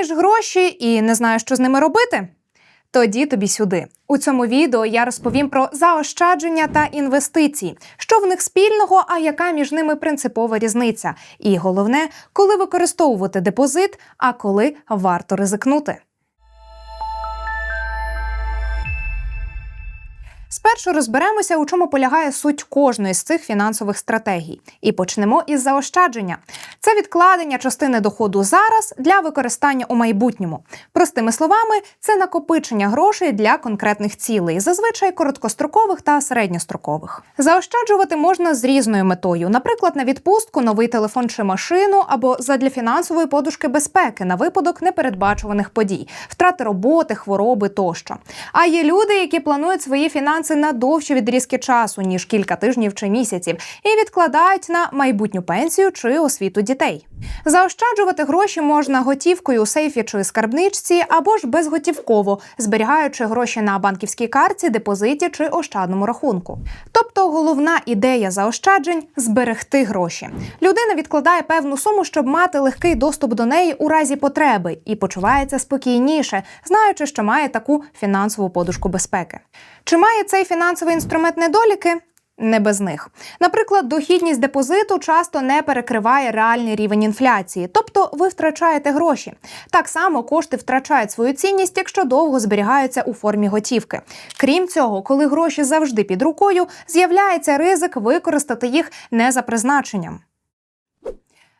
Маєш гроші і не знаєш, що з ними робити? Тоді тобі сюди. У цьому відео я розповім про заощадження та інвестиції, що в них спільного, а яка між ними принципова різниця. І головне, коли використовувати депозит, а коли варто ризикнути. Спершу розберемося, у чому полягає суть кожної з цих фінансових стратегій, і почнемо із заощадження. Це відкладення частини доходу зараз для використання у майбутньому. Простими словами, це накопичення грошей для конкретних цілей, зазвичай короткострокових та середньострокових. Заощаджувати можна з різною метою, наприклад, на відпустку, новий телефон чи машину, або задля фінансової подушки безпеки на випадок непередбачуваних подій, втрати роботи, хвороби тощо. А є люди, які планують свої фінанси на довші відрізки часу, ніж кілька тижнів чи місяців, і відкладають на майбутню пенсію чи освіту дітей. Заощаджувати гроші можна готівкою у сейфі чи скарбничці, або ж безготівково, зберігаючи гроші на банківській карті, депозиті чи ощадному рахунку. Тобто головна ідея заощаджень зберегти гроші. Людина відкладає певну суму, щоб мати легкий доступ до неї у разі потреби, і почувається спокійніше, знаючи, що має таку фінансову подушку безпеки. Чи має цей фінансовий інструмент недоліки? Не без них. Наприклад, дохідність депозиту часто не перекриває реальний рівень інфляції, тобто ви втрачаєте гроші. Так само кошти втрачають свою цінність, якщо довго зберігаються у формі готівки. Крім цього, коли гроші завжди під рукою, з'являється ризик використати їх не за призначенням.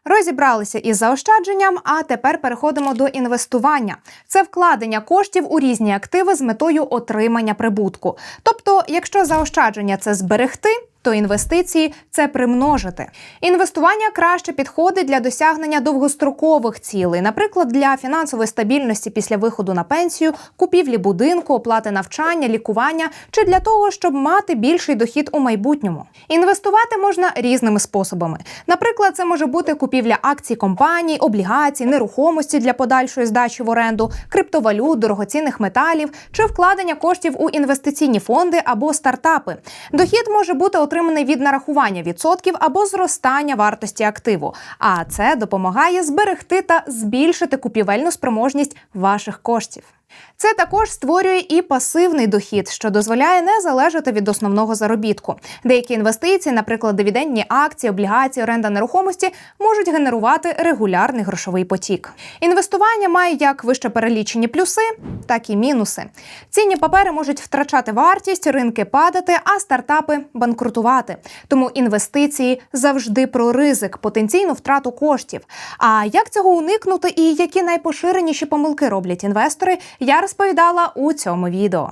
Розібралися із заощадженням, а тепер переходимо до інвестування. Це вкладення коштів у різні активи з метою отримання прибутку. Тобто, якщо заощадження це зберегти, то інвестиції це примножити. Інвестування краще підходить для досягнення довгострокових цілей, наприклад, для фінансової стабільності після виходу на пенсію, купівлі будинку, оплати навчання, лікування чи для того, щоб мати більший дохід у майбутньому. Інвестувати можна різними способами. Наприклад, це може бути купівля акцій компаній, облігацій, нерухомості для подальшої здачі в оренду, криптовалют, дорогоцінних металів чи вкладення коштів у інвестиційні фонди або стартапи. Дохід може бути отриманий від нарахування відсотків або зростання вартості активу. А це допомагає зберегти та збільшити купівельну спроможність ваших коштів. Це також створює і пасивний дохід, що дозволяє не залежати від основного заробітку. Деякі інвестиції, наприклад, дивідендні акції, облігації, оренда нерухомості, можуть генерувати регулярний грошовий потік. Інвестування має як вище перелічені плюси, так і мінуси. Цінні папери можуть втрачати вартість, ринки падати, а стартапи банкрутувати. Тому інвестиції завжди про ризик, потенційну втрату коштів. А як цього уникнути і які найпоширеніші помилки роблять інвестори? Я розповідала у цьому відео.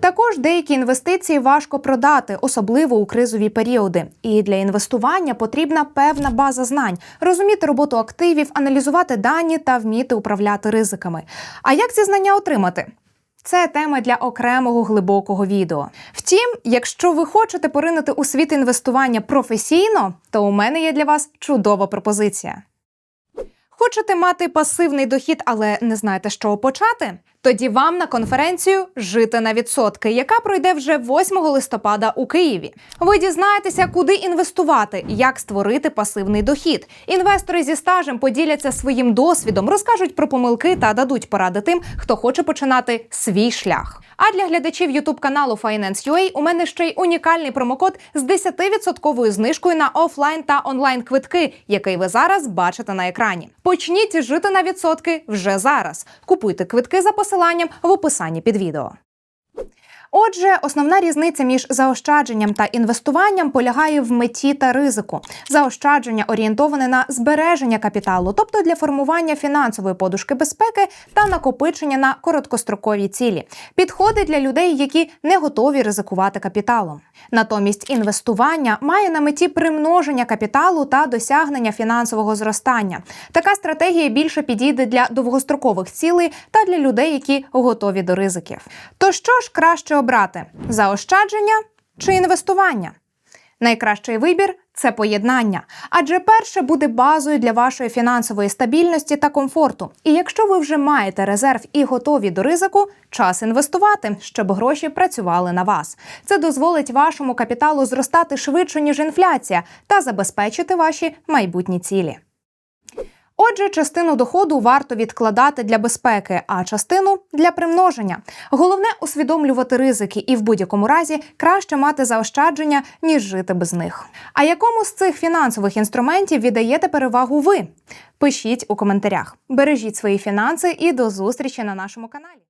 Також деякі інвестиції важко продати, особливо у кризові періоди. І для інвестування потрібна певна база знань, розуміти роботу активів, аналізувати дані та вміти управляти ризиками. А як ці знання отримати? Це тема для окремого глибокого відео. Втім, якщо ви хочете поринути у світ інвестування професійно, то у мене є для вас чудова пропозиція. Хочете мати пасивний дохід, але не знаєте, з чого почати? Тоді вам на конференцію Жити на відсотки, яка пройде вже 8 листопада у Києві. Ви дізнаєтеся, куди інвестувати, як створити пасивний дохід. Інвестори зі стажем поділяться своїм досвідом, розкажуть про помилки та дадуть поради тим, хто хоче починати свій шлях. А для глядачів youtube каналу Finance.ua у мене ще й унікальний промокод з 10% знижкою на офлайн та онлайн квитки, який ви зараз бачите на екрані. Почніть жити на відсотки вже зараз. Купуйте квитки за посиланням в описанні під відео. Отже, основна різниця між заощадженням та інвестуванням полягає в меті та ризику. Заощадження орієнтоване на збереження капіталу, тобто для формування фінансової подушки безпеки та накопичення на короткострокові цілі. Підходить для людей, які не готові ризикувати капіталом. Натомість інвестування має на меті примноження капіталу та досягнення фінансового зростання. Така стратегія більше підійде для довгострокових цілей та для людей, які готові до ризиків. То що ж краще обрати заощадження чи інвестування? Найкращий вибір це поєднання, адже перше буде базою для вашої фінансової стабільності та комфорту. І якщо ви вже маєте резерв і готові до ризику, час інвестувати, щоб гроші працювали на вас. Це дозволить вашому капіталу зростати швидше ніж інфляція та забезпечити ваші майбутні цілі. Отже, частину доходу варто відкладати для безпеки, а частину для примноження. Головне усвідомлювати ризики і в будь-якому разі краще мати заощадження ніж жити без них. А якому з цих фінансових інструментів віддаєте перевагу ви? Пишіть у коментарях. Бережіть свої фінанси і до зустрічі на нашому каналі.